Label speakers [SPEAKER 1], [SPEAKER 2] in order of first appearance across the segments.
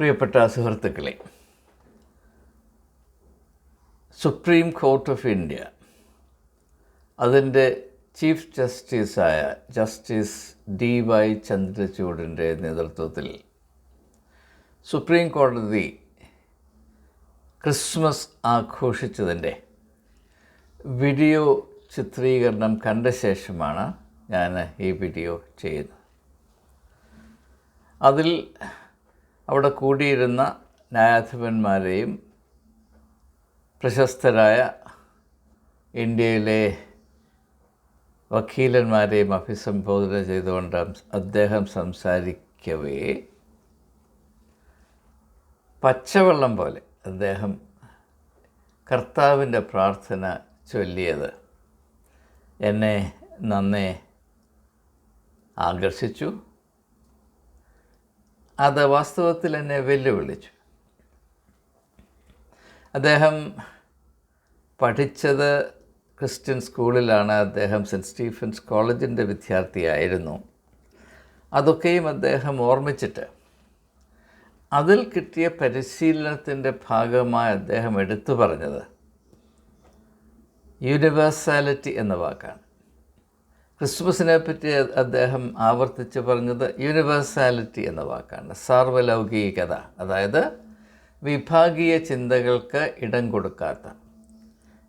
[SPEAKER 1] പ്രിയപ്പെട്ട സുഹൃത്തുക്കളെ supreme court of India അതിന്റെ ചീഫ് ജസ്റ്റിസായ ജസ്റ്റിസ് ഡി വൈ ചന്ദ്രചൂഡിന്റെ നേതൃത്വത്തിൽ സുപ്രീം കോടതി ക്രിസ്മസ് ആഘോഷിച്ചതിന്റെ വീഡിയോ ചിത്രീകരണം കണ്ട ശേഷമാണ് ഞാൻ ഈ വീഡിയോ ചെയ്യുന്നത്. അതിൽ അവിടെ കൂടിയിരുന്ന ന്യായാധിപന്മാരെയും പ്രശസ്തരായ ഇന്ത്യയിലെ വക്കീലന്മാരെയും അഭിസംബോധന ചെയ്തുകൊണ്ട് അദ്ദേഹം സംസാരിക്കവേ. പച്ചവെള്ളം പോലെ അദ്ദേഹം കർത്താവിന്റെ പ്രാർത്ഥന ചൊല്ലിയത് എന്നെ നന്നേ ആകർഷിച്ചു. അത് വാസ്തവത്തിൽ എന്നെ വെല്ലുവിളിച്ചു. അദ്ദേഹം പഠിച്ചത് ക്രിസ്ത്യൻ സ്കൂളിലാണ്. അദ്ദേഹം സെന്റ് സ്റ്റീഫൻസ് കോളേജിന്റെ വിദ്യാർത്ഥിയായിരുന്നു. അതൊക്കെയും അദ്ദേഹം ഓർമ്മിച്ചിട്ട് അതിൽ കിട്ടിയ പരിശീലനത്തിന്റെ ഭാഗമായി അദ്ദേഹം എടുത്തു പറഞ്ഞത് യൂണിവേഴ്സാലിറ്റി എന്ന വാക്കാണ്. ക്രിസ്മസിനെ പറ്റി അദ്ദേഹം ആവർത്തിച്ച് പറഞ്ഞത് യൂണിവേഴ്സാലിറ്റി എന്ന വാക്കാണ് സാർവലൗകികത. അതായത് വിഭാഗീയ ചിന്തകൾക്ക് ഇടം കൊടുക്കാത്ത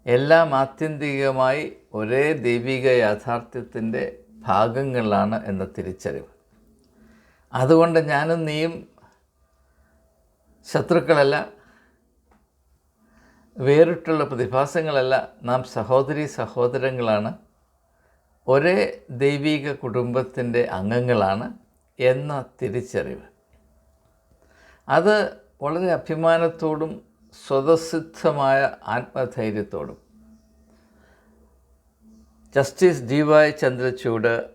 [SPEAKER 1] എല്ലാം ആത്യന്തികമായി ഒരേ ദൈവിക യാഥാർത്ഥ്യത്തിന്റെ ഭാഗങ്ങളാണ് എന്ന തിരിച്ചറിവ്. അതുകൊണ്ട് ഞാനും നീയും ശത്രുക്കളല്ല വേറിട്ടുള്ള പ്രതിഭാസങ്ങളല്ല നാം സഹോദരി സഹോദരങ്ങളാണ്. ഒരേ ദൈവിക കുടുംബത്തിന്റെ അംഗങ്ങളാണ് എന്ന തിരിച്ചറിവ്. അത് വളരെ അഭിമാനത്തോടും സ്വതസിദ്ധമായ ആത്മധൈര്യത്തോടും. ജസ്റ്റിസ് ഡി വൈ ചന്ദ്രചൂഡ്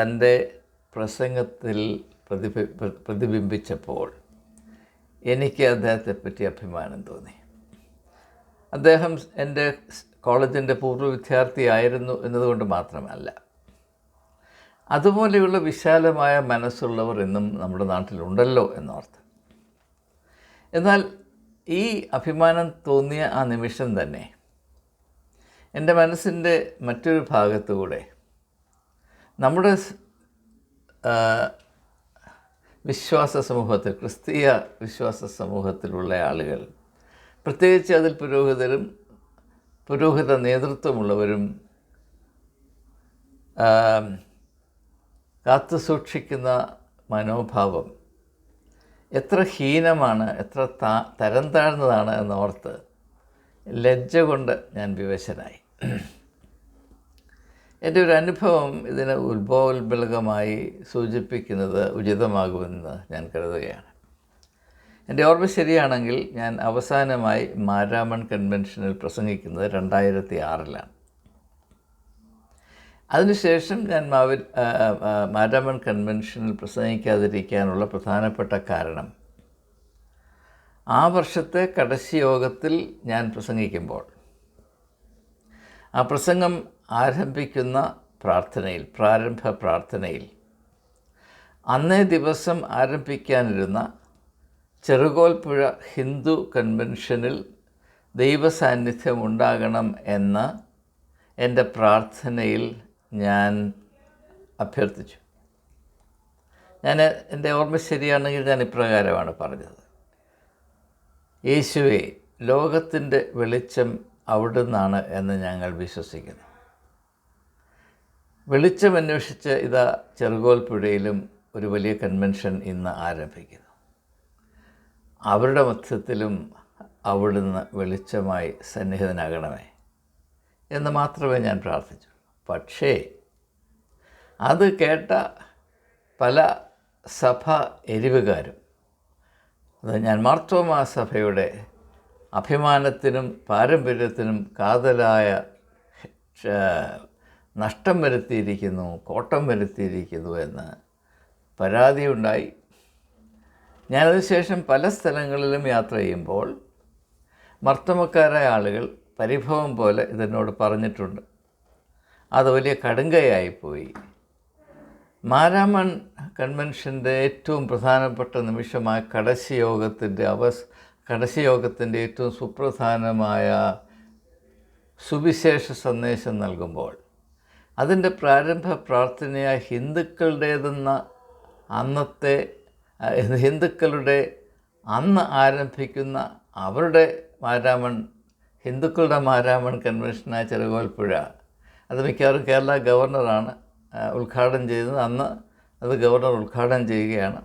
[SPEAKER 1] തന്റെ പ്രസംഗത്തിൽ പ്രതിബി പ്രതിബിംബിച്ചപ്പോൾ എനിക്ക് അദ്ദേഹത്തെപ്പറ്റി അഭിമാനം തോന്നി. അദ്ദേഹം എന്റെ കോളേജിന്റെ പൂർവ വിദ്യാർത്ഥിയായിരുന്നു എന്നതുകൊണ്ട് മാത്രമല്ല. അതുപോലെയുള്ള വിശാലമായ മനസ്സുള്ളവർ ഇന്നും നമ്മുടെ നാട്ടിലുണ്ടല്ലോ എന്നോർത്ത്. എന്നാൽ ഈ അഭിമാനം തോന്നിയ ആ നിമിഷം തന്നെ എന്റെ മനസ്സിന്റെ മറ്റൊരു ഭാഗത്തുകൂടെ നമ്മുടെ വിശ്വാസ സമൂഹത്തിൽ ക്രിസ്തീയ വിശ്വാസ സമൂഹത്തിലുള്ള ആളുകൾ പ്രത്യേകിച്ച് അതിൽ പുരോഹിതരും പുരോഹിത നേതൃത്വമുള്ളവരും കാത്തു സൂക്ഷിക്കുന്ന മനോഭാവം എത്ര ഹീനമാണ് എത്ര താ തരം താഴ്ന്നതാണ് എന്നോർത്ത് ലജ്ജ കൊണ്ട് ഞാൻ വിവശനായി. എന്റെ ഒരു അനുഭവം ഇതിന് ഉത്ഭവോത്ബലകമായി സൂചിപ്പിക്കുന്നത് ഉചിതമാകുമെന്ന് ഞാൻ കരുതുകയാണ്. എന്റെ ഓർമ്മ ശരിയാണെങ്കിൽ ഞാൻ അവസാനമായി മാരാമൺ കൺവെൻഷനിൽ പ്രസംഗിക്കുന്നത് രണ്ടായിരത്തി ആറിലാണ് അതിനുശേഷം ഞാൻ മാവി മാരാമൺ കൺവെൻഷനിൽ പ്രസംഗിക്കാതിരിക്കാനുള്ള പ്രധാനപ്പെട്ട കാരണം ആ വർഷത്തെ കടശി യോഗത്തിൽ ഞാൻ പ്രസംഗിക്കുമ്പോൾ ആ പ്രസംഗം ആരംഭിക്കുന്ന പ്രാർത്ഥനയിൽ പ്രാരംഭ പ്രാർത്ഥനയിൽ അന്നേ ദിവസം ആരംഭിക്കാനിരുന്ന ചെറുകോൽപ്പുഴ ഹിന്ദു കൺവെൻഷനിൽ ദൈവസാന്നിധ്യം ഉണ്ടാകണം എന്ന എന്റെ പ്രാർത്ഥനയിൽ ഞാൻ അഭ്യർത്ഥിച്ചു. ഞാൻ എന്റെ ഓർമ്മ ശരിയാണെങ്കിൽ ഞാൻ ഇപ്രകാരമാണ് പറഞ്ഞത്. യേശുവെ ലോകത്തിന്റെ വെളിച്ചം അവിടുന്നാണ് എന്ന് ഞങ്ങൾ വിശ്വസിക്കുന്നു. വെളിച്ചം അന്വേഷിച്ച് ഇതാ ചെറുകോൽപ്പുഴയിലും ഒരു വലിയ കൺവെൻഷൻ ഇന്ന് ആരംഭിക്കുന്നു. അവരുടെ മധ്യത്തിലും അവിടുന്ന് വെളിച്ചമായി സന്നിഹിതനാകണമേ എന്ന് മാത്രമേ ഞാൻ പ്രാർത്ഥിച്ചു. പക്ഷേ അത് കേട്ട പല സഭ എരിവുകാരും അത് ഞാൻ മാർത്തോമാ സഭയുടെ അഭിമാനത്തിനും പാരമ്പര്യത്തിനും കാതലായ നഷ്ടം വരുത്തിയിരിക്കുന്നു കോട്ടം വരുത്തിയിരിക്കുന്നു എന്ന് പരാതിയുണ്ടായി. ഞാനതിനുശേഷം പല സ്ഥലങ്ങളിലും യാത്ര ചെയ്യുമ്പോൾ മർത്തമക്കാരായ ആളുകൾ പരിഭവം പോലെ ഇതെന്നോട് പറഞ്ഞിട്ടുണ്ട്. അത് വലിയ കടുങ്കയായിപ്പോയി. മാരാമൺ കൺവെൻഷന്റെ ഏറ്റവും പ്രധാനപ്പെട്ട നിമിഷമായ കടശി യോഗത്തിന്റെ അവസ് കടശി യോഗത്തിന്റെ ഏറ്റവും സുപ്രധാനമായ സുവിശേഷ സന്ദേശം നൽകുമ്പോൾ അതിന്റെ പ്രാരംഭ പ്രാർത്ഥനയായ ഹിന്ദുക്കളുടേതെന്ന അന്നത്തെ ഹിന്ദുക്കളുടെ അന്ന് ആരംഭിക്കുന്ന അവരുടെ മാരാമൺ ഹിന്ദുക്കളുടെ മാരാമൺ കൺവെൻഷനായ ചെറുകോൽപ്പുഴ. അത് മിക്കവാറും കേരള ഗവർണറാണ് ഉദ്ഘാടനം ചെയ്തത് അന്ന് അത് ഗവർണർ ഉദ്ഘാടനം ചെയ്യുകയാണ്.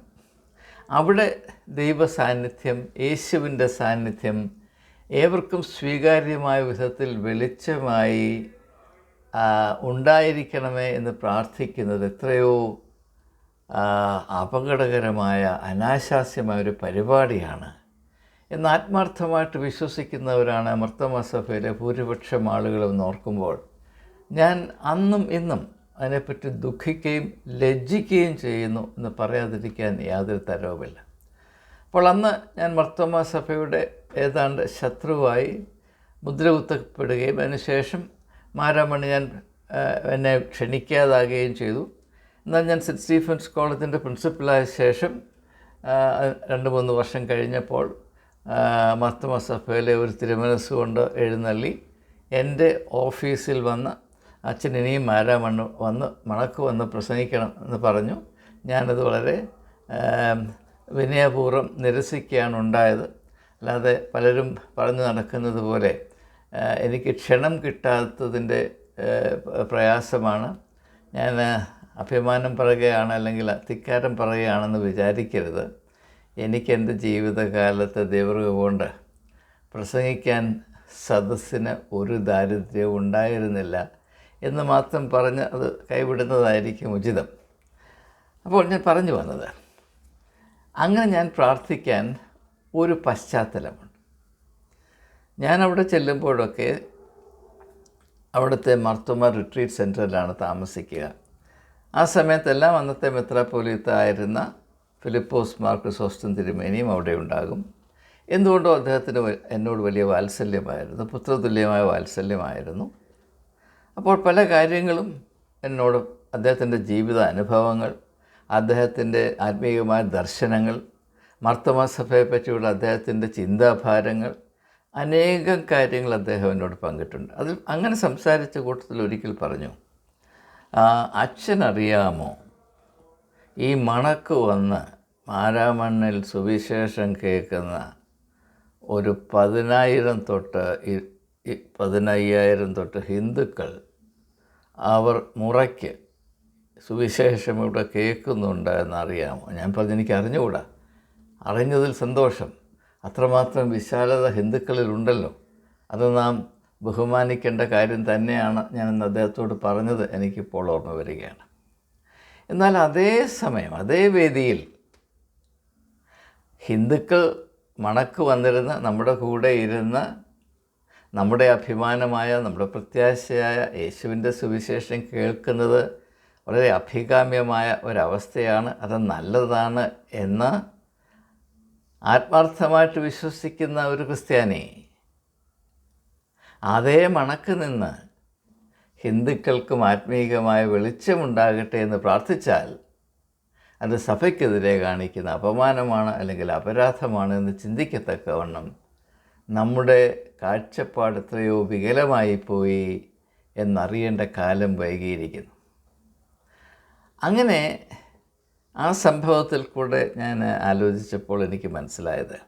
[SPEAKER 1] അവിടെ ദൈവ സാന്നിധ്യം യേശുവിന്റെ സാന്നിധ്യം ഏവർക്കും സ്വീകാര്യമായ വിധത്തിൽ വെളിച്ചമായി ഉണ്ടായിരിക്കണമേ എന്ന് പ്രാർത്ഥിക്കുന്നത് എത്രയോ അപകടകരമായ അനാശാസ്യമായ ഒരു പരിപാടിയാണ്. എന്ന് ആത്മാർത്ഥമായിട്ട് വിശ്വസിക്കുന്നവരാണ് മർത്തമസഭയിലെ ഭൂരിപക്ഷം ആളുകളും ഓർക്കുമ്പോൾ ഞാൻ അന്നും ഇന്നും അതിനെപ്പറ്റി ദുഃഖിക്കുകയും ലജ്ജിക്കുകയും ചെയ്യുന്നു എന്ന് പറയാതിരിക്കാൻ യാതൊരു തരവുമില്ല. അപ്പോൾ അന്ന് ഞാൻ മർത്തോമ സഭയുടെ ഏതാണ്ട് ശത്രുവായി മുദ്ര കുത്തപ്പെടുകയും അതിനുശേഷം മാരാമണി ഞാൻ എന്നെ ക്ഷണിക്കാതാകുകയും ചെയ്തു. എന്നാൽ ഞാൻ സെന്റ് സ്റ്റീഫൻസ് കോളേജിന്റെ പ്രിൻസിപ്പലായ ശേഷം രണ്ട് മൂന്ന് വർഷം കഴിഞ്ഞപ്പോൾ ആ, മർത്തോമ സഭയിലെ ഒരു തിരുമനസ് കൊണ്ട് എഴുന്നള്ളി എന്റെ ഓഫീസിൽ വന്ന് അച്ഛൻ ഇനിയും മാരാമണ്ണ് വന്ന് മണക്ക് വന്ന് പ്രസംഗിക്കണം എന്ന് പറഞ്ഞു. ഞാനത് വളരെ വിനയപൂർവം നിരസിക്കുകയാണ് ഉണ്ടായത്. അല്ലാതെ പലരും പറഞ്ഞു നടക്കുന്നത് പോലെ എനിക്ക് ക്ഷണം കിട്ടാത്തതിന്റെ പ്രയാസമാണ്. ഞാൻ അഭിമാനം പറയുകയാണ് അല്ലെങ്കിൽ ധിക്കാരം പറയുകയാണെന്ന് വിചാരിക്കരുത്. എനിക്കെന്റെ ജീവിതകാലത്ത് ജീവിതകാലത്തെ ദൈവക കൊണ്ട് പ്രസംഗിക്കാൻ സദസ്സിന് ഒരു ദാരിദ്ര്യവും ഉണ്ടായിരുന്നില്ല എന്ന് മാത്രം പറഞ്ഞ് അത് കൈവിടുന്നതായിരിക്കും ഉചിതം. അപ്പോൾ ഞാൻ പറഞ്ഞു വന്നത് അങ്ങനെ ഞാൻ പ്രാർത്ഥിക്കാൻ ഒരു പശ്ചാത്തലമുണ്ട്. ഞാൻ അവിടെ ചെല്ലുമ്പോഴൊക്കെ അവിടുത്തെ മർത്തുമ റിട്രീറ്റ് സെന്ററിലാണ് താമസിക്കുക. ആ സമയത്തെല്ലാം അന്നത്തെ മെത്രാപ്പോലീത്ത ആയിരുന്ന ഫിലിപ്പോസ് മാർക്കസോസ്റ്റൻ തിരുമേനിയും അവിടെ ഉണ്ടാകും. എന്തുകൊണ്ടോ അദ്ദേഹത്തിന് എന്നോട് വലിയ വാത്സല്യമായിരുന്നു പുത്രതുല്യമായ വാത്സല്യമായിരുന്നു. അപ്പോൾ പല കാര്യങ്ങളും എന്നോട് അദ്ദേഹത്തിന്റെ ജീവിത അനുഭവങ്ങൾ അദ്ദേഹത്തിന്റെ ആത്മീയമായ ദർശനങ്ങൾ മർത്തമാസഭയെ പറ്റിയുള്ള അദ്ദേഹത്തിന്റെ ചിന്താഭാരങ്ങൾ അനേകം കാര്യങ്ങൾ അദ്ദേഹം എന്നോട് പങ്കിട്ടുണ്ട്. അതിൽ അങ്ങനെ സംസാരിച്ച കൂട്ടത്തിൽ ഒരിക്കൽ പറഞ്ഞു "ആ, അച്ഛനറിയാമോ? ഈ മണക്ക് വന്ന് മാരാമണ്ണിൽ സുവിശേഷം കേൾക്കുന്ന ഒരു പതിനായിരം തൊട്ട് പതിനയ്യായിരം തൊട്ട് ഹിന്ദുക്കൾ അവർ മുറയ്ക്ക് സുവിശേഷം ഇവിടെ കേൾക്കുന്നുണ്ട് എന്നറിയാമോ? ഞാൻ പറഞ്ഞു എനിക്ക് അറിഞ്ഞുകൂടാ അറിഞ്ഞതിൽ സന്തോഷം. അത്രമാത്രം വിശാലത ഹിന്ദുക്കളിലുണ്ടല്ലോ. അത് നാം ബഹുമാനിക്കേണ്ട കാര്യം തന്നെയാണ് ഞാനിന്ന് അദ്ദേഹത്തോട് പറഞ്ഞത്. എനിക്കിപ്പോൾ ഓർമ്മ വരികയാണ്. എന്നാൽ അതേ സമയം അതേ വേദിയിൽ ഹിന്ദുക്കൾ മണക്ക് വന്നിരുന്ന നമ്മുടെ കൂടെ ഇരുന്ന് നമ്മുടെ അഭിമാനമായ നമ്മുടെ പ്രത്യാശയായ യേശുവിന്റെ സുവിശേഷം കേൾക്കുന്നത് വളരെ അഭികാമ്യമായ ഒരവസ്ഥയാണ്. അത് നല്ലതാണ് എന്ന് ആത്മാർത്ഥമായിട്ട് വിശ്വസിക്കുന്ന ഒരു ക്രിസ്ത്യാനി അതേ മണക്ക് നിന്ന് ഹിന്ദുക്കൾക്കും ആത്മീയമായ വെളിച്ചമുണ്ടാകട്ടെ എന്ന് പ്രാർത്ഥിച്ചാൽ അത് സഭയ്ക്കെതിരെ കാണിക്കുന്ന അപമാനമാണ് അല്ലെങ്കിൽ അപരാധമാണ് എന്ന് ചിന്തിക്കത്തക്കവണ്ണം നമ്മുടെ കാഴ്ചപ്പാട് എത്രയോ വികലമായി പോയി എന്നറിയേണ്ട കാലം വൈകിയിരിക്കുന്നു. അങ്ങനെ ആ സംഭവത്തിൽ കൂടെ ഞാൻ ആലോചിച്ചപ്പോൾ എനിക്ക് മനസ്സിലായത്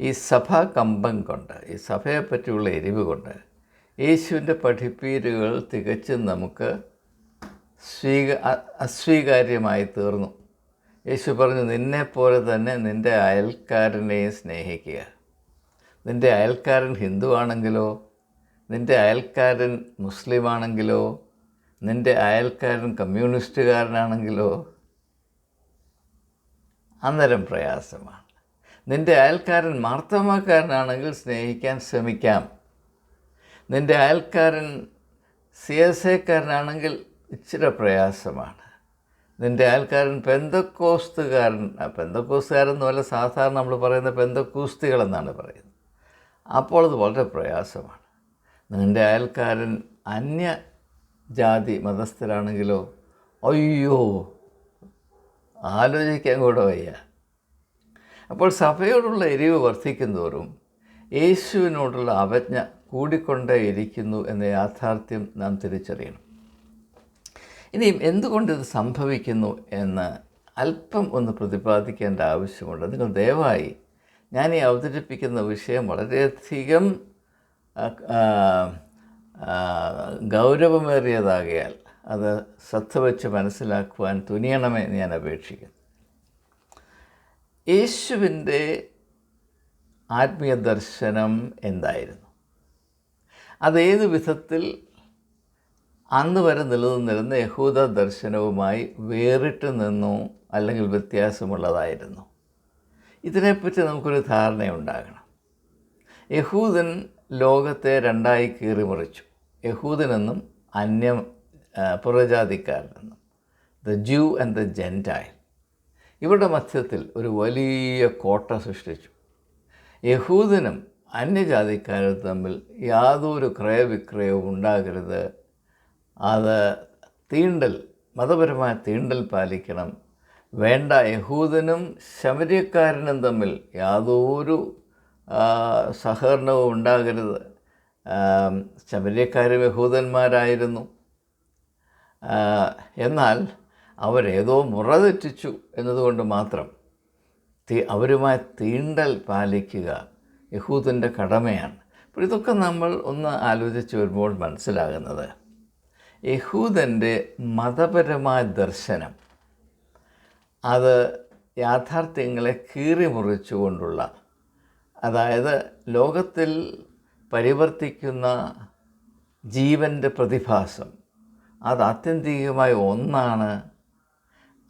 [SPEAKER 1] ഈ സഭാ കമ്പം കൊണ്ട് ഈ സഭയെപ്പറ്റിയുള്ള എരിവ് കൊണ്ട് യേശുവിന്റെ പഠിപ്പീരുകൾ തികച്ചും നമുക്ക് സ്വീക അസ്വീകാര്യമായി തീർന്നു. യേശു പറഞ്ഞു നിന്നെ നിന്നെപ്പോലെ തന്നെ നിന്റെ അയൽക്കാരനെയും സ്നേഹിക്കുക. നിന്റെ അയൽക്കാരൻ ഹിന്ദു ആണെങ്കിലോ നിന്റെ അയൽക്കാരൻ മുസ്ലിം ആണെങ്കിലോ നിന്റെ അയൽക്കാരൻ കമ്മ്യൂണിസ്റ്റുകാരനാണെങ്കിലോ അന്നേരം പ്രയാസമാണ്. നിന്റെ അയൽക്കാരൻ മാർത്തമാക്കാരനാണെങ്കിൽ സ്നേഹിക്കാൻ ശ്രമിക്കാം. നിന്റെ അയൽക്കാരൻ സി എസ് എക്കാരനാണെങ്കിൽ ഇച്ചിരി പ്രയാസമാണ്. നിന്റെ അയൽക്കാരൻ പെന്തക്കോസ്തുകാരൻ പെന്തക്കോസ്തുകാരൻ എന്ന് വല്ല സാധാരണ നമ്മൾ പറയുന്ന പെന്തക്കൂസ്തികളെന്നാണ് പറയുന്നത്. അപ്പോൾ അത് വളരെ പ്രയാസമാണ്. നിന്റെ അയൽക്കാരൻ അന്യ ജാതി മതസ്ഥരാണെങ്കിലോ അയ്യോ ആലോചിക്കാൻ കൂടെ വയ്യ. അപ്പോൾ സഭയോടുള്ള എരിവ് വർദ്ധിക്കുന്തോറും യേശുവിനോടുള്ള അവജ്ഞ കൂടിക്കൊണ്ടേയിരിക്കുന്നു എന്ന യാഥാർത്ഥ്യം നാം തിരിച്ചറിയണം. ഇനിയും എന്തുകൊണ്ട് ഇത് സംഭവിക്കുന്നു എന്ന് അല്പം ഒന്ന് പ്രതിപാദിക്കേണ്ട ആവശ്യമുണ്ട്. നിങ്ങൾ ദയവായി ഞാൻ ഈ അവതരിപ്പിക്കുന്ന വിഷയം വളരെയധികം ഗൗരവമേറിയതാകയാൽ അത് ശ്രദ്ധ വെച്ച് മനസ്സിലാക്കുവാൻ തുനിയണമേ ഞാൻ അപേക്ഷിക്കുന്നു. യേശുവിന്റെ ആത്മീയ ദർശനം എന്തായിരുന്നു അതേത് വിധത്തിൽ അന്ന് വരെ നിലനിന്നിരുന്ന യഹൂദ ദർശനവുമായി വേറിട്ട് നിന്നു അല്ലെങ്കിൽ വ്യത്യാസമുള്ളതായിരുന്നു? ഇതിനെപ്പറ്റി നമുക്കൊരു ധാരണയുണ്ടാകണം. യഹൂദൻ ലോകത്തെ രണ്ടായി കീറിമുറിച്ചു യഹൂദനെന്നും അന്യം പുറജാതിക്കാരനെന്നും. The Jew and the gentile ഇവരുടെ മധ്യത്തിൽ ഒരു വലിയ കോട്ട സൃഷ്ടിച്ചു. യഹൂദനും അന്യജാതിക്കാരും തമ്മിൽ യാതൊരു ക്രയവിക്രയവും ഉണ്ടാകരുത്. അത് തീണ്ടൽ മതപരമായ തീണ്ടൽ പാലിക്കണം. വേണ്ട യഹൂദനും ശമര്യക്കാരനും തമ്മിൽ യാതൊരു സഹകരണവും ഉണ്ടാകരുത്. ശബരിയക്കാരും യഹൂദന്മാരായിരുന്നു. എന്നാൽ അവരേതോ മുറ തെറ്റിച്ചു എന്നതുകൊണ്ട് മാത്രം അവരുമായി തീണ്ടൽ പാലിക്കുക യഹൂദിന്റെ കടമയാണ്. അപ്പോൾ ഇതൊക്കെ നമ്മൾ ഒന്ന് ആലോചിച്ച് വരുമ്പോൾ മനസ്സിലാകുന്നത്. യഹൂദന്റെ മതപരമായ ദർശനം അത് യാഥാർത്ഥ്യങ്ങളെ കീറി മുറിച്ചുകൊണ്ടുള്ള അതായത് ലോകത്തിൽ പരിവർത്തിക്കുന്ന ജീവന്റെ പ്രതിഭാസം അത് ആത്യന്തികമായി ഒന്നാണ്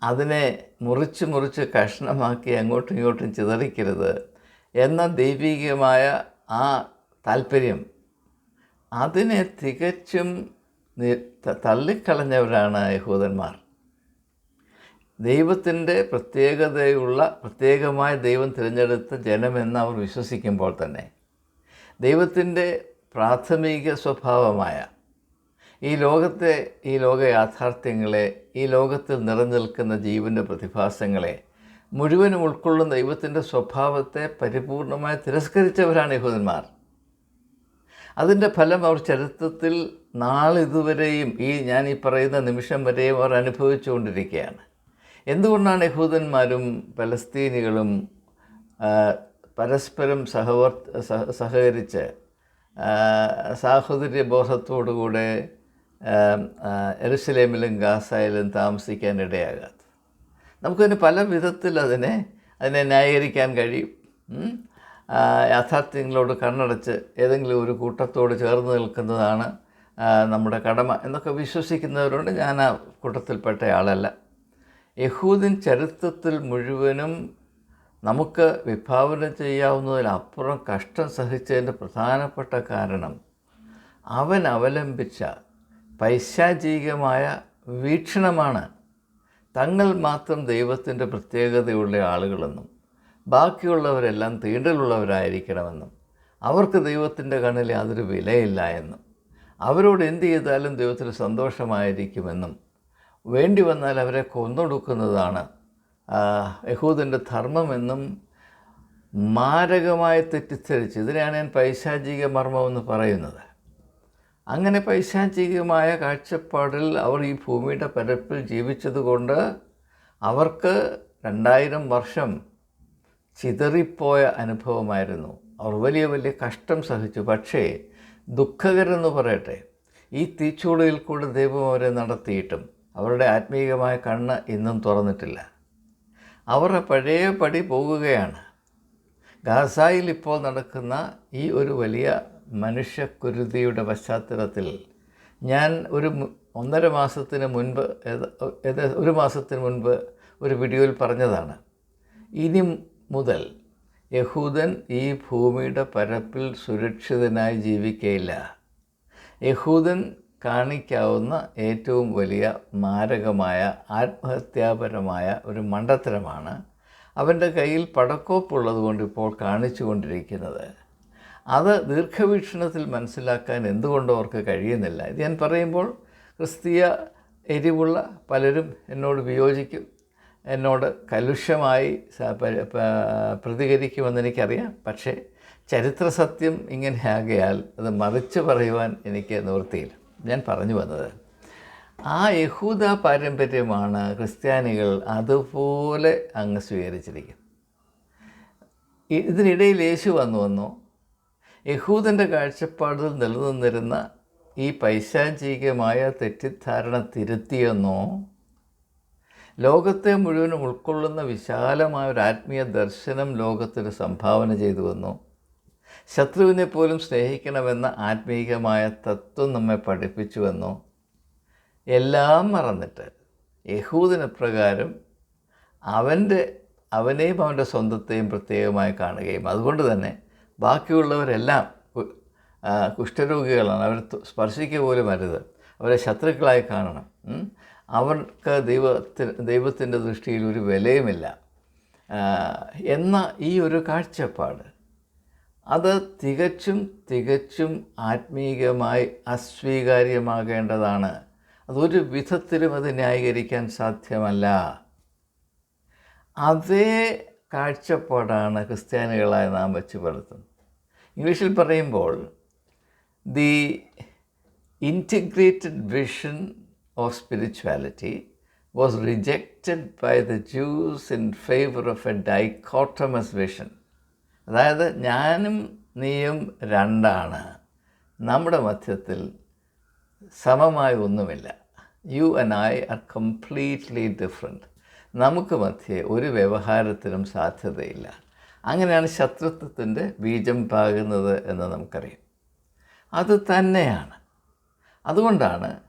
[SPEAKER 1] അതിനെ മുറിച്ച് മുറിച്ച് കഷ്ണമാക്കി അങ്ങോട്ടും ഇങ്ങോട്ടും ചിതറിക്കരുത് എന്ന ദൈവികമായ ആ താല്പര്യം അതിനെ തികച്ചും തള്ളിക്കളഞ്ഞവരാണ് യഹൂദന്മാർ. ദൈവത്തിന്റെ പ്രത്യേകതയുള്ള പ്രത്യേകമായ ദൈവം തിരഞ്ഞെടുത്ത ജനമെന്ന് അവർ വിശ്വസിക്കുമ്പോൾ തന്നെ ദൈവത്തിന്റെ പ്രാഥമിക സ്വഭാവമായ ഈ ലോകത്തെ ഈ ലോക യാഥാർത്ഥ്യങ്ങളെ ഈ ലോകത്തിൽ നിറഞ്ഞിൽക്കുന്ന ജീവന്റെ പ്രതിഭാസങ്ങളെ മുഴുവനും ഉൾക്കൊള്ളുന്ന ദൈവത്തിന്റെ സ്വഭാവത്തെ പരിപൂർണമായി തിരസ്കരിച്ചവരാണ് യഹൂദന്മാർ. അതിന്റെ ഫലം അവർ ചരിത്രത്തിൽ നാളിതുവരെയും ഈ ഞാൻ ഈ പറയുന്ന നിമിഷം വരെയും അവർ അനുഭവിച്ചുകൊണ്ടിരിക്കുകയാണ്. എന്തുകൊണ്ടാണ് യഹൂദന്മാരും പലസ്തീനികളും പരസ്പരം സഹവർ സഹ സഹകരിച്ച് സാഹോദര്യബോധത്തോടുകൂടെ എറുസലേമിലും ഗാസയിലും താമസിക്കാൻ ഇടയാകാത്തത് നമുക്കതിന് പല വിധത്തിൽ അതിനെ അതിനെ ന്യായീകരിക്കാൻ കഴിയും. യാഥാർത്ഥ്യങ്ങളോട് കണ്ണടച്ച് ഏതെങ്കിലും ഒരു കൂട്ടത്തോട് ചേർന്ന് നിൽക്കുന്നതാണ് നമ്മുടെ കടമ എന്നൊക്കെ വിശ്വസിക്കുന്നവരുണ്ട്. ഞാൻ ആ കൂട്ടത്തിൽപ്പെട്ട ആളല്ല. യഹൂദിൻ ചരിത്രത്തിൽ മുഴുവനും നമുക്ക് വിഭാവനം ചെയ്യാവുന്നതിലപ്പുറം കഷ്ടം സഹിച്ചതിന്റെ പ്രധാനപ്പെട്ട കാരണം അവൻ അവലംബിച്ച പൈശാചികമായ വീക്ഷണമാണ് തങ്ങൾ മാത്രം ദൈവത്തിന്റെ പ്രത്യേകതയുള്ള ആളുകളെന്നും ബാക്കിയുള്ളവരെല്ലാം തീണ്ടലുള്ളവരായിരിക്കണമെന്നും അവർക്ക് ദൈവത്തിന്റെ കണ്ണിൽ യാതൊരു വിലയില്ല എന്നും അവരോട് എന്ത് ചെയ്താലും ദൈവത്തിന് സന്തോഷമായിരിക്കുമെന്നും വേണ്ടി വന്നാൽ അവരെ കൊന്നൊടുക്കുന്നതാണ് യഹൂദന്റെ ധർമ്മമെന്നും മാരകമായി തെറ്റിദ്ധരിച്ച് ഇതിനെയാണ് ഞാൻ പൈശാചിക മർമ്മമെന്ന് പറയുന്നത്. അങ്ങനെ പൈശാചികമായ കാഴ്ചപ്പാടിൽ അവർ ഈ ഭൂമിയുടെ പരപ്പിൽ ജീവിച്ചതുകൊണ്ട് അവർക്ക് രണ്ടായിരം വർഷം ചിതറിപ്പോയ അനുഭവമായിരുന്നു. അവർ വലിയ വലിയ കഷ്ടം സഹിച്ചു. പക്ഷേ ദുഃഖകരെന്ന് പറയട്ടെ ഈ തീച്ചൂളയിൽ കൂടെ ദൈവം അവരെ നടത്തിയിട്ടും അവരുടെ ആത്മീയമായ കണ്ണ് ഇന്നും തുറന്നിട്ടില്ല. അവർ പഴയ പടി പോകുകയാണ്. ഗാസായിൽ ഇപ്പോൾ നടക്കുന്ന ഈ ഒരു വലിയ മനുഷ്യക്കുരുതിയുടെ പശ്ചാത്തലത്തിൽ ഞാൻ ഒരു ഒന്നര മാസത്തിന് മുൻപ് ഒരു മാസത്തിന് മുൻപ് ഒരു വീഡിയോയിൽ പറഞ്ഞതാണ്. ഇനി മുതൽ യഹൂദൻ ഈ ഭൂമിയുടെ പരപ്പിൽ സുരക്ഷിതനായി ജീവിക്കയില്ല. യഹൂദൻ കാണിക്കാവുന്ന ഏറ്റവും വലിയ മാരകമായ ആത്മഹത്യാപരമായ ഒരു മണ്ടത്തരമാണ് അവന്റെ കയ്യിൽ പടക്കോപ്പുള്ളത് കൊണ്ട് ഇപ്പോൾ കാണിച്ചു കൊണ്ടിരിക്കുന്നത്. അത് ദീർഘവീക്ഷണത്തിൽ മനസ്സിലാക്കാൻ എന്തുകൊണ്ട് അവർക്ക് കഴിയുന്നില്ല. ഇത് ഞാൻ പറയുമ്പോൾ ക്രിസ്തീയ എരിവുള്ള പലരും എന്നോട് വിയോജിക്കും. എന്നോട് കലുഷമായി പ്രതികരിക്കുമെന്ന് എനിക്കറിയാം. പക്ഷേ ചരിത്ര സത്യം ഇങ്ങനെ ആകയാൽ അത് മറിച്ച് പറയുവാൻ എനിക്ക് നിവൃത്തിയില്ല. ഞാൻ പറഞ്ഞു വന്നത് ആ യഹൂദ പാരമ്പര്യമാണ് ക്രിസ്ത്യാനികൾ അതുപോലെ അങ്ങ് സ്വീകരിച്ചിരിക്കുന്നത്. ഇതിനിടയിൽ യേശു വന്നു വന്നു യഹൂദന്റെ കാഴ്ചപ്പാടിൽ നിലനിന്നിരുന്ന ഈ പൈശാചികമായ തെറ്റിദ്ധാരണ തിരുത്തിയെന്നോ ലോകത്തെ മുഴുവനും ഉൾക്കൊള്ളുന്ന വിശാലമായ ഒരു ആത്മീയ ദർശനം ലോകത്തിന് സംഭാവന ചെയ്തു വന്നു ശത്രുവിനെ പോലും സ്നേഹിക്കണമെന്ന ആത്മീയമായ തത്വം നമ്മെ പഠിപ്പിച്ചു വന്നു എല്ലാം മറന്നിട്ട് യഹൂദിന് പ്രകാരം അവന്റെ അവനെയും അവന്റെ സ്വന്തത്തെയും പ്രത്യേകമായി കാണുകയും. അതുകൊണ്ട് തന്നെ ബാക്കിയുള്ളവരെല്ലാം കുഷ്ഠരോഗികളാണ്. അവർ സ്പർശിക്കുക പോലും അരുത്. അവരെ ശത്രുക്കളായി കാണണം. അവർക്ക് ദൈവത്തിന് ദൈവത്തിന്റെ ദൃഷ്ടിയിൽ ഒരു വിലയുമില്ല. എന്ന ഈ ഒരു കാഴ്ചപ്പാട് അത് തികച്ചും തികച്ചും ആത്മീയമായി അസ്വീകാര്യമാകേണ്ടതാണ്. അതൊരു വിധത്തിലും അത് ന്യായീകരിക്കാൻ സാധ്യമല്ല. അതേ കാഴ്ചപ്പാടാണ് ക്രിസ്ത്യാനികളായ നാം വെച്ച് പുലർത്തുന്നത് ഇംഗ്ലീഷിൽ പറയുമ്പോൾ the integrated vision of spirituality was rejected by the Jews in favour of a dichotomous vision അതായത് ഞാനും നീയും രണ്ടാണ്. നമ്മുടെ മധ്യത്തിൽ സമമായ ഒന്നുമില്ല. You and I are completely different നമുക്ക് മധ്യേ ഒരു വ്യവഹാരത്തിനും സാധ്യതയില്ല. അങ്ങനെയാണ് ശത്രുത്വത്തിന്റെ ബീജം പാകുന്നത് എന്ന് നമുക്കറിയാം. അത് തന്നെയാണ്. അതുകൊണ്ടാണ്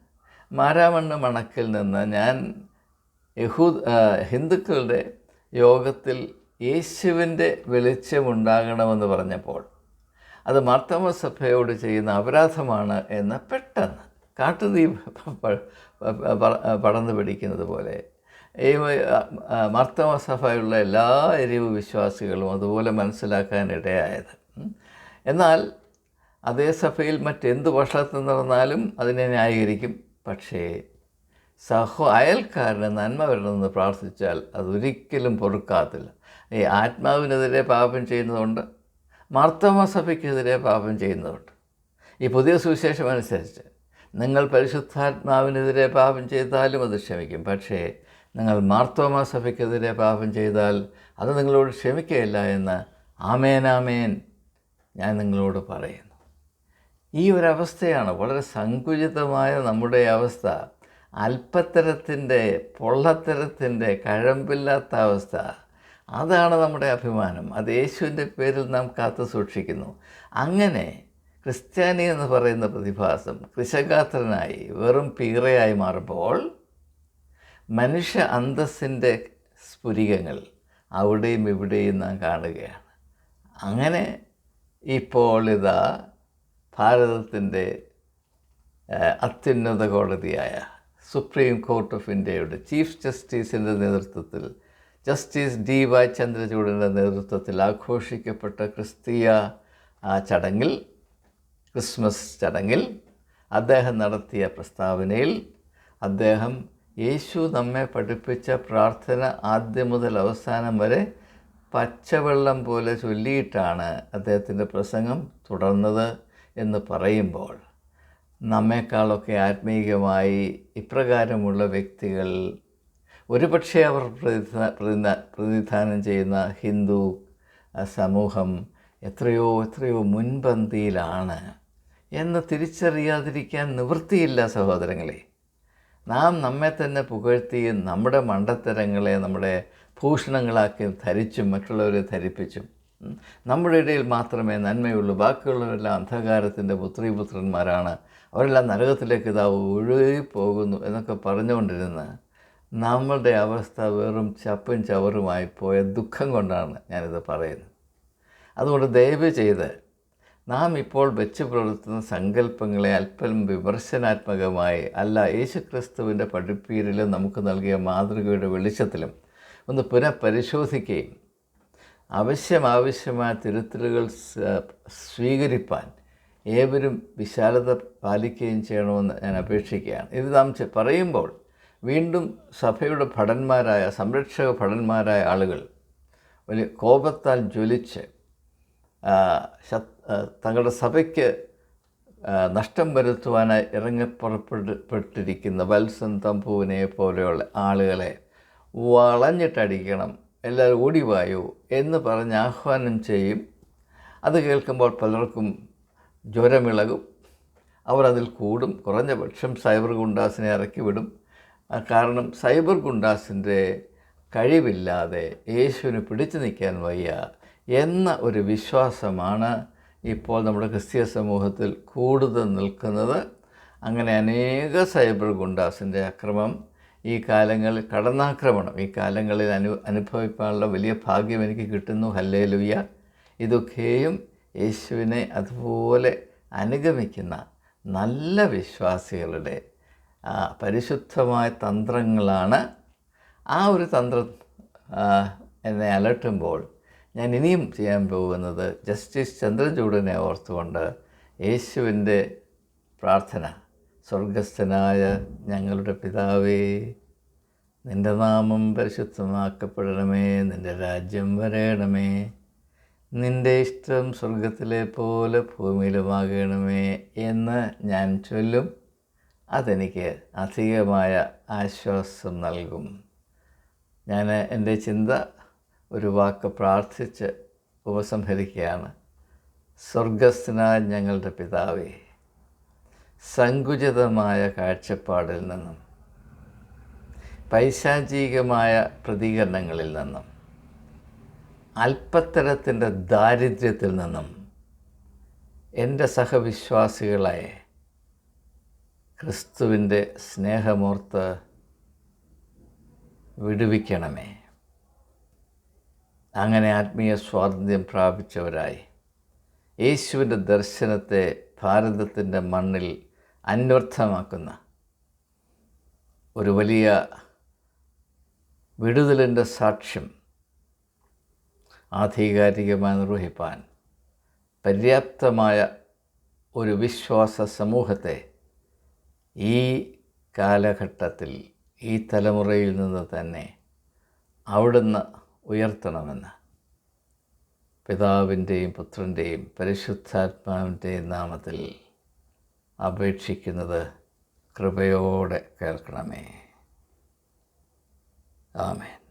[SPEAKER 1] മാരാമണ്ണ് മണക്കിൽ നിന്ന് ഞാൻ യഹൂ ഹിന്ദുക്കളുടെ യോഗത്തിൽ യേശുവിന്റെ വെളിച്ചമുണ്ടാകണമെന്ന് പറഞ്ഞപ്പോൾ അത് മാർത്തമ സഭയോട് ചെയ്യുന്ന അപരാധമാണ് എന്ന് പെട്ടെന്ന് കാട്ടുതീ പടന്നു പിടിക്കുന്നത് പോലെ ഈ മാർത്തമ സഭയുള്ള എല്ലാ എരിവ് വിശ്വാസികളും അതുപോലെ മനസ്സിലാക്കാനിടയായത്. എന്നാൽ അതേ സഭയിൽ മറ്റെന്ത് പക്ഷത്ത് നടന്നാലും അതിനെ ന്യായീകരിക്കും. പക്ഷേ സഹോ അയൽക്കാരന് നന്മ വരണമെന്ന് പ്രാർത്ഥിച്ചാൽ അതൊരിക്കലും പൊറുക്കാത്തില്ല. ഈ ആത്മാവിനെതിരെ പാപം ചെയ്യുന്നതുകൊണ്ട് മാർത്തമ സഭയ്ക്കെതിരെ പാപം ചെയ്യുന്നതുകൊണ്ട് ഈ പുതിയ സുവിശേഷം അനുസരിച്ച് നിങ്ങൾ പരിശുദ്ധാത്മാവിനെതിരെ പാപം ചെയ്താലും അത് ക്ഷമിക്കും. പക്ഷേ നിങ്ങൾ മാർത്തോമ സഭയ്ക്കെതിരെ പാപം ചെയ്താൽ അത് നിങ്ങളോട് ക്ഷമിക്കുകയില്ല എന്ന് ആമേനാമേൻ ഞാൻ നിങ്ങളോട് പറയുന്നു. ഈ ഒരവസ്ഥയാണ് വളരെ സങ്കുചിതമായ നമ്മുടെ അവസ്ഥ. അല്പത്തരത്തിന്റെ പൊള്ളത്തരത്തിന്റെ കഴമ്പില്ലാത്ത അവസ്ഥ. അതാണ് നമ്മുടെ അഭിമാനം. അത് യേശുവിന്റെ പേരിൽ നാം കാത്തു സൂക്ഷിക്കുന്നു. അങ്ങനെ ക്രിസ്ത്യാനി എന്ന് പറയുന്ന പ്രതിഭാസം കൃശഗാത്രനായി വെറും പീറയായി മാറുമ്പോൾ മനുഷ്യ അന്തസ്സിന്റെ സ്ഫുരികങ്ങൾ അവിടെയും ഇവിടെയും നാം കാണുകയാണ്. അങ്ങനെ ഇപ്പോൾ ഇതാ ഭാരതത്തിന്റെ അത്യുന്നത കോടതിയായ സുപ്രീം കോർട്ട് ഓഫ് ഇന്ത്യയുടെ ചീഫ് ജസ്റ്റിസിന്റെ നേതൃത്വത്തിൽ ജസ്റ്റിസ് ഡി വൈ ചന്ദ്രചൂഡിന്റെ നേതൃത്വത്തിൽ ആഘോഷിക്കപ്പെട്ട ക്രിസ്തീയ ചടങ്ങിൽ ക്രിസ്മസ് ചടങ്ങിൽ അദ്ദേഹം നടത്തിയ പ്രസ്താവനയിൽ അദ്ദേഹം യേശു നമ്മെ പഠിപ്പിച്ച പ്രാർത്ഥന ആദ്യം മുതൽ അവസാനം വരെ പച്ചവെള്ളം പോലെ ചൊല്ലിയിട്ടാണ് അദ്ദേഹത്തിന്റെ പ്രസംഗം തുടർന്നത് എന്ന് പറയുമ്പോൾ നമ്മേക്കാളൊക്കെ ആത്മീയമായി ഇപ്രകാരമുള്ള വ്യക്തികൾ ഒരുപക്ഷെ അവർ പ്രതിധാ പ്രതിനിധ- പ്രതിനിധാനം ചെയ്യുന്ന ഹിന്ദു സമൂഹം എത്രയോ എത്രയോ മുൻപന്തിയിലാണ് എന്ന് തിരിച്ചറിയാതിരിക്കാൻ നിവൃത്തിയില്ല സഹോദരങ്ങളെ. നാം നമ്മെ തന്നെ പുകഴ്ത്തിയും നമ്മുടെ മണ്ടത്തരങ്ങളെ നമ്മുടെ ഭൂഷണങ്ങളാക്കി ധരിച്ചും മറ്റുള്ളവരെ ധരിപ്പിച്ചും. നമ്മുടെ ഇടയിൽ മാത്രമേ നന്മയുള്ളൂ. ബാക്കിയുള്ളവരെല്ലാം അന്ധകാരത്തിന്റെ പുത്രീപുത്രന്മാരാണ്. അവരെല്ലാം നരകത്തിലേക്ക് ഇതാ ഒഴുകി പോകുന്നു എന്നൊക്കെ പറഞ്ഞുകൊണ്ടിരുന്ന നമ്മളുടെ അവസ്ഥ വെറും ചപ്പും ചവറുമായി പോയ ദുഃഖം കൊണ്ടാണ് ഞാനിത് പറയുന്നത്. അതുകൊണ്ട് ദയവ് ചെയ്ത് നാം ഇപ്പോൾ വെച്ച് പുലർത്തുന്ന സങ്കല്പങ്ങളെ അല്പം വിമർശനാത്മകമായി അല്ല യേശുക്രിസ്തുവിന്റെ പഠിപ്പീരിലും നമുക്ക് നൽകിയ മാതൃകയുടെ വെളിച്ചത്തിലും ഒന്ന് പുനഃപരിശോധിക്കുകയും ആവശ്യം ആവശ്യമായ തിരുത്തലുകൾ സ്വീകരിപ്പാൻ ഏവരും വിശാലത പാലിക്കുകയും ചെയ്യണമെന്ന് ഞാൻ അപേക്ഷിക്കുകയാണ്. ഇത് നാം പറയുമ്പോൾ വീണ്ടും സഭയുടെ ഭടന്മാരായ സംരക്ഷക ഭടന്മാരായ ആളുകൾ വലിയ കോപത്താൽ ജ്വലിച്ച് തങ്ങളുടെ സഭയ്ക്ക് നഷ്ടം വരുത്തുവാനായി ഇറങ്ങിപ്പുറപ്പെട്ടിരിക്കുന്ന വത്സൻ തമ്പുവിനെ പോലെയുള്ള ആളുകളെ വളഞ്ഞിട്ടടിക്കണം എല്ലാവരും ഓടിവായു എന്ന് പറഞ്ഞ് ആഹ്വാനം ചെയ്യും. അത് കേൾക്കുമ്പോൾ പലർക്കും ജ്വരമിളകും. അവർ അതിൽ കൂടും. കുറഞ്ഞ പക്ഷം സൈബർ ഗുണ്ടാസിനെ ഇറക്കി വിടും. കാരണം സൈബർ ഗുണ്ടാസിന്റെ കഴിവില്ലാതെ യേശുവിന് പിടിച്ചു നിൽക്കാൻ വയ്യ. എന്ന ഒരു വിശ്വാസമാണ് ഇപ്പോൾ നമ്മുടെ ക്രിസ്തീയ സമൂഹത്തിൽ കൂടുതൽ നിൽക്കുന്നത്. അങ്ങനെ അനേക സൈബർ ഗുണ്ടാസിന്റെ അക്രമം ഈ കാലങ്ങളിൽ കടന്നാക്രമണം ഈ കാലങ്ങളിൽ അനു അനുഭവിക്കാനുള്ള വലിയ ഭാഗ്യം എനിക്ക് കിട്ടുന്നു. ഹല്ലേ ലുയ്യ ഇതൊക്കെയും യേശുവിനെ അതുപോലെ അനുഗമിക്കുന്ന നല്ല വിശ്വാസികളുടെ പരിശുദ്ധമായ തന്ത്രങ്ങളാണ്. ആ ഒരു തന്ത്രം എന്നെ അലട്ടുമ്പോൾ ഞാൻ ഇനിയും ചെയ്യാൻ പോകുന്നത് ജസ്റ്റിസ് ചന്ദ്രചൂഡനെ ഓർത്തുകൊണ്ട് യേശുവിന്റെ പ്രാർത്ഥന. സ്വർഗസ്ഥനായ ഞങ്ങളുടെ പിതാവേ നിന്റെ നാമം പരിശുദ്ധമാക്കപ്പെടണമേ നിന്റെ രാജ്യം വരയണമേ നിന്റെ ഇഷ്ടം സ്വർഗത്തിലെ പോലെ ഭൂമിയിലുമാകണമേ എന്ന് ഞാൻ ചൊല്ലും. അതെനിക്ക് അധികമായ ആശ്വാസം നൽകും. ഞാൻ എന്റെ ചിന്ത ഒരു വാക്ക് പ്രാർത്ഥിച്ച് ഉപസംഹരിക്കുകയാണ്. സ്വർഗസ്ഥനായ ഞങ്ങളുടെ പിതാവേ സങ്കുചിതമായ കാഴ്ചപ്പാടിൽ നിന്നും പൈശാചികമായ പ്രതികരണങ്ങളിൽ നിന്നും അല്പത്തരത്തിന്റെ ദാരിദ്ര്യത്തിൽ നിന്നും എന്റെ സഹവിശ്വാസികളെ ക്രിസ്തുവിന്റെ സ്നേഹമോർത്ത് വിടുവിക്കണമേ. അങ്ങനെ ആത്മീയ സ്വാതന്ത്ര്യം പ്രാപിച്ചവരായി. യേശുവിന്റെ ദർശനത്തെ ഭാരതത്തിന്റെ മണ്ണിൽ അന്വർത്ഥമാക്കുന്ന ഒരു വലിയ വിടുതലിന്റെ സാക്ഷ്യം ആധികാരികമായി നിർവഹിപ്പാൻ പര്യാപ്തമായ ഒരു വിശ്വാസ സമൂഹത്തെ ഈ കാലഘട്ടത്തിൽ ഈ തലമുറയിൽ നിന്ന് തന്നെ അവിടുന്ന് ഉയർത്തണമെന്ന്. പിതാവിന്റെയും പുത്രന്റെയും പരിശുദ്ധാത്മാവിന്റെയും നാമത്തിൽ അപേക്ഷിക്കുന്നത് കൃപയോടെ കേൾക്കണമേ. ആമേൻ.